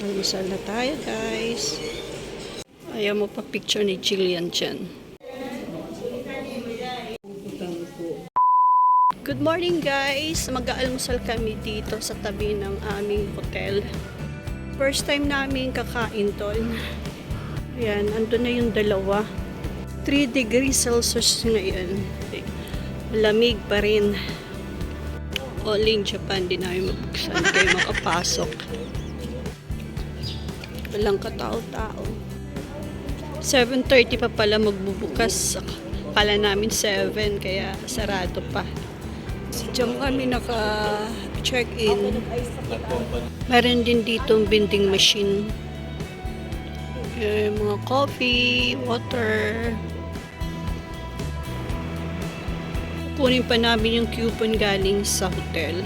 Almusal na tayo, guys. Ayaw mo pa picture ni Jillian dyan. Good morning, guys. Mag-aalmusal kami dito sa tabi ng aming hotel. First time namin kakain doon. Ayan, andun na yung dalawa. 3 degrees Celsius ngayon. Lamig pa rin. Only in Japan, di namin mabuksan. Kayo makapasok. Walang katao-tao. 7.30 pa pala magbubukas. Kala namin 7, kaya sarado pa. Diyan kami naka-check-in. Meron din dito vending machine. Eh, mga coffee, water. Kunin pa namin yung coupon galing sa hotel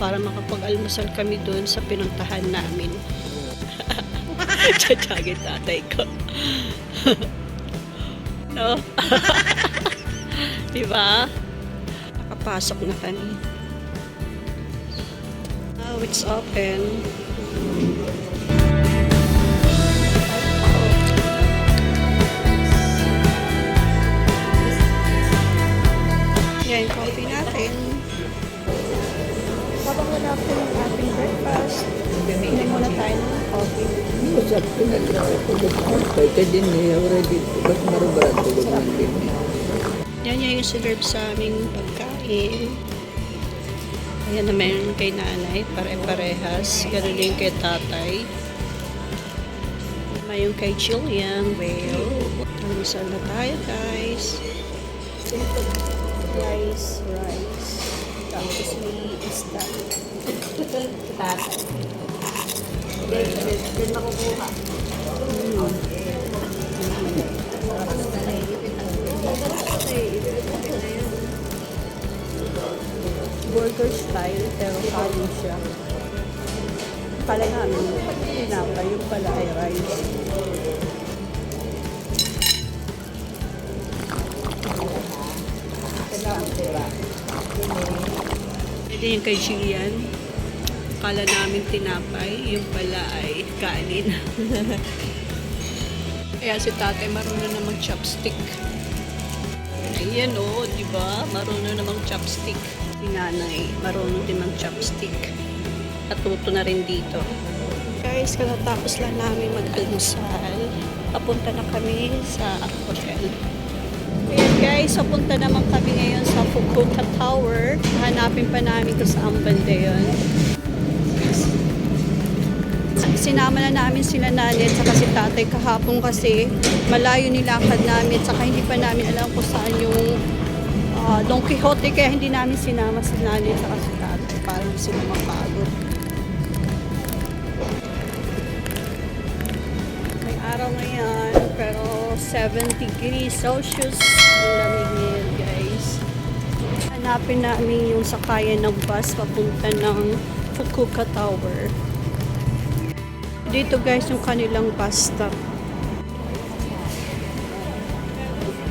para makapag-almusal kami doon sa pinuntahan namin. Tsatsagin tatay ko. no? diba? Nakapasok na kami. Now it's open. Kaya din eh, already, ba't marubaran tulog ng din eh. Yan yan yung serve sa aming pagkain. Ayan na meron kay nanay, pare-parehas. Ganun din kay tatay. May yung kay Jillian. Well, almusal na tayo guys. Rice, rice. Tapos may isda. Din makukuha. Burger style pero kanin siya. Kala namin, tinapa yung pala ay rice. Pwede yung kay Jillian. Kala namin tinapay, yung pala ay kanin. Kaya si tatay marunong na mag-chopstick. Ayan o, di ba? Marunong na mag-chopstick. Si nanay, marunong din mag-chopstick. Natuto na rin dito. Guys, katatapos lang namin mag-almusal. Papunta na kami sa hotel. Ayan guys, papunta naman kami ngayon sa Fukuoka Tower. Hanapin pa namin kung saan banda yun. Sinama na namin sila nanay at si tatay kahapon kasi malayo nilakad namin at saka hindi pa namin alam kung saan yung ah, Don Quixote kaya hindi namin sinama si nanay at si tatay para hindi sila mapagod. May araw ngayon pero 7 degrees Celsius ang lamig ngayon guys. Hanapin namin yung sakayan ng bus papunta ng Fukuoka Tower. Dito guys yung kanilang bus stop.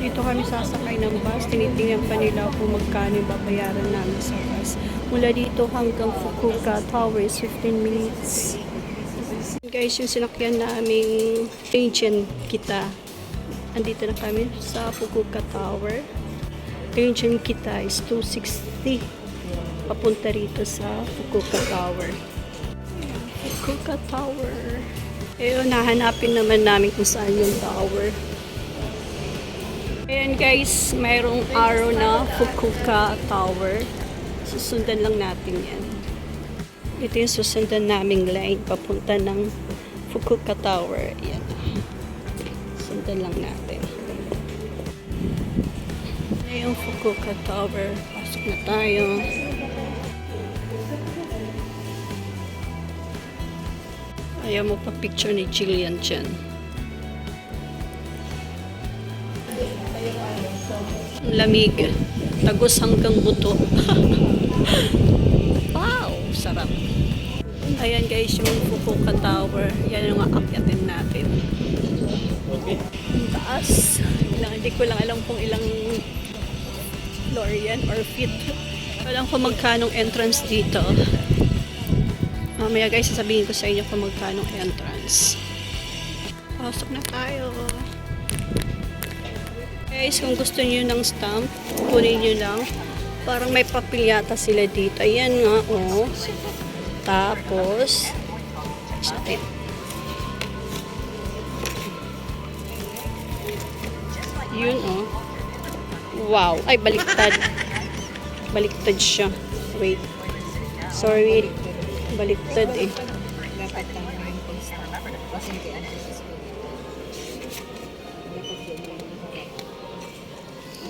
Dito kami sasakay ng bus. Tinitingnan pa nila kung magkano yung babayaran namin sa bus. Mula dito hanggang Fukuoka Tower is 15 minutes. Guys, yung sinakyan naming Asian kita. Andito na kami sa Fukuoka Tower. Asian kita is 260. Papunta rito sa Fukuoka Tower. Fukuoka Tower. Ayun, nahanapin naman namin kung saan yung tower. Ayan guys, mayroong arrow na Fukuoka Tower. Susundan lang natin yan. Ito yung susundan naming line papunta ng Fukuoka Tower. Ayan. Sundan lang natin. Ayan yung Fukuoka Tower. Pasok na tayo. Ayaw mo pa picture ni Jillian. Ang Lamig. Tagos hanggang buto. wow! Sarap. Ayan guys, yung Fukuoka Tower. Yan yung aakyatin natin. Ang taas. Ilang, hindi ko lang alam kung ilang floor yan or feet. Alam ko magkanong entrance dito. Mamaya guys, sasabihin ko sa inyo kung magkano entrance. Pasok na tayo. Guys, kung gusto niyo ng stamp, kunin niyo lang. Parang may papel yata sila dito. Ayan nga, oh. Tapos, step. Yun, oh. Wow. Ay, baliktad. Baliktad siya. Wait. Sorry. Baliktad eh. Dapat lang yung na. Kasi kay ano.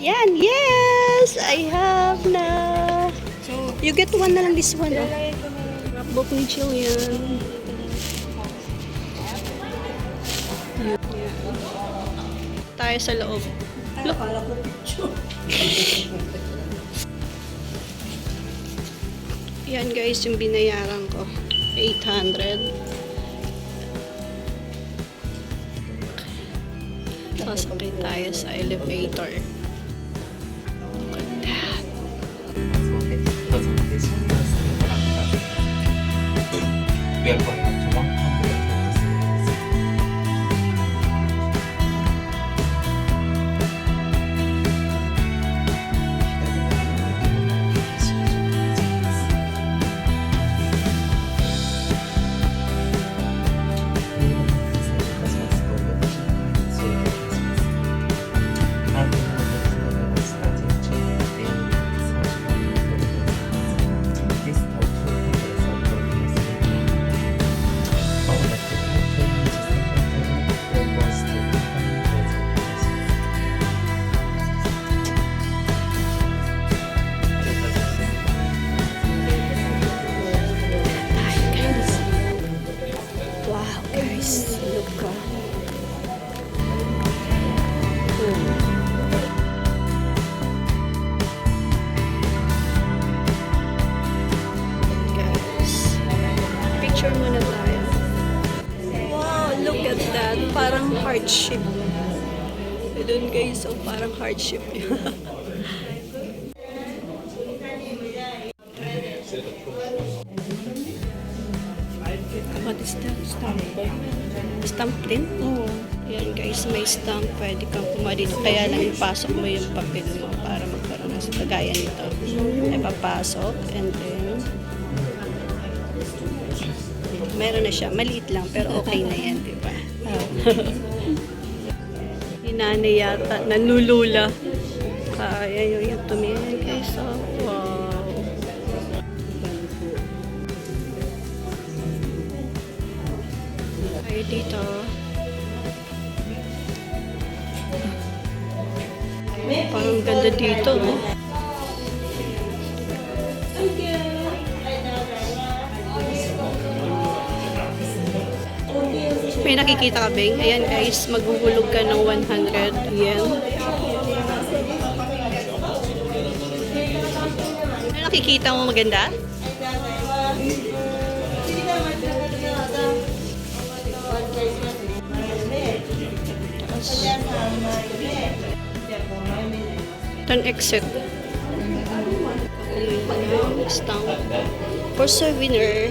Yan. Yes! I have na. You get one na lang this one. Oh. Scrapbook ni Jillian. Yan. Tayo sa loob. Look. Yan guys, yung binayaran ko. 800. Sasakay tayo sa elevator. Look at that. We are going Hardship. Doon guys, oh, parang hardship. What is that? Stamp. Stamp din? Oo. Yan guys, may stamp. Pwede kang kumuha. Kaya lang ipasok mo yung papel mo para magkaroon ng kagaya nito. Ay papasok and then meron na siya. Maliit lang pero okay na yan, di ba? Hinanay yata, nanulula. Kaya yung yung tumingin guys. Oh. Wow. Tayo dito. Parang ganda dito. Oh. May nakikita ka, Bing? Ayan guys, maguhulog ka ng 100 yen. May nakikita mo maganda? Turn exit. Stamp. For souvenir.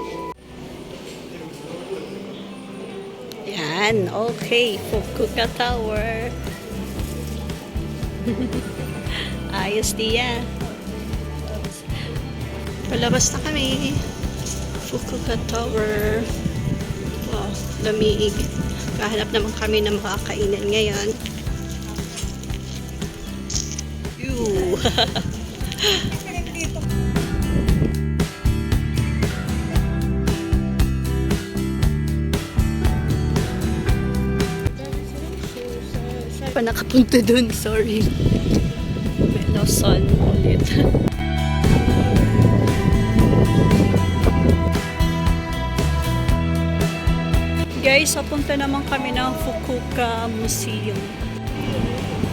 Yan, okay. Fukuoka Tower. Ayos diya. Palabas na kami. Fukuoka Tower. Wow, lamig. Kahanap naman kami ng makakainan ngayon. Ew. pa nakapunta dun, sorry. Lawson ulit. Guys, papunta naman kami ng Fukuoka Museum.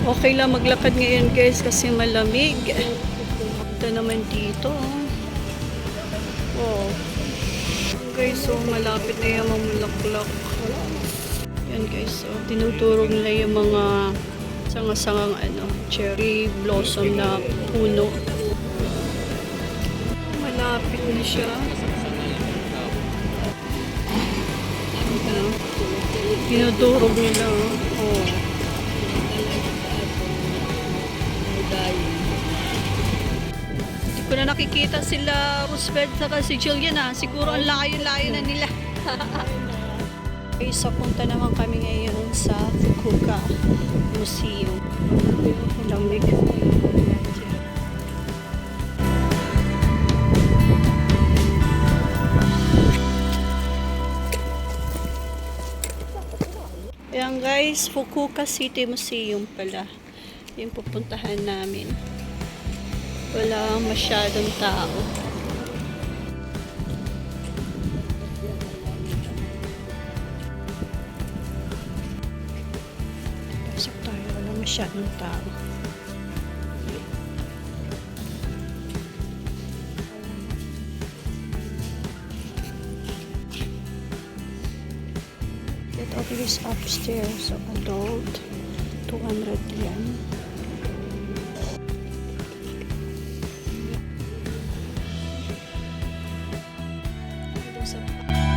Okay lang maglakad ngayon guys kasi malamig. Ito naman dito. Oh. Guys, so malapit na yung mamulaklak. Yan guys, so tinuturo nila yung mga sanga-sangang ano, cherry blossom na puno. Malapit na siya. Tinuturo nila. Oh. Hindi ko na nakikita sila Roosevelt saka si Jillian ah. Siguro ang layo-layo na nila. Okay, so punta naman kami ngayon sa Fukuoka Museum. Lamig. Ayan guys, Fukuoka City Museum pala. Yung pupuntahan namin. Wala masyadong tao. Masyadong tao. Get all this upstairs, so adult, 200 yen. Yan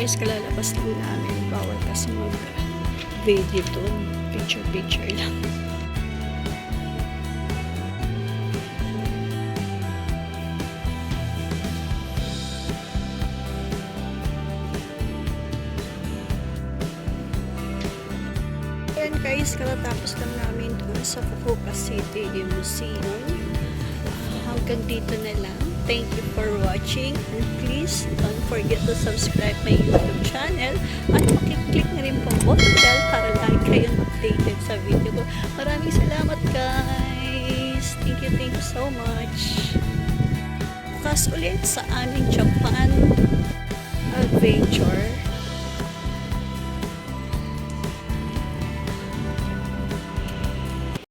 guys, kalalabas lang namin. Bawal kasi mag-video to. Picture-picture lang. Ayan guys, katatapos lang namin doon sa Fukuoka City Museum. Hanggang dito na lang. Thank you for watching and please don't forget to subscribe my YouTube channel at pakiclick na rin po ang button bell para lagi kayong updated sa video ko. Maraming salamat guys! Thank you, thank you so much! Bukas ulit sa aming Japan adventure.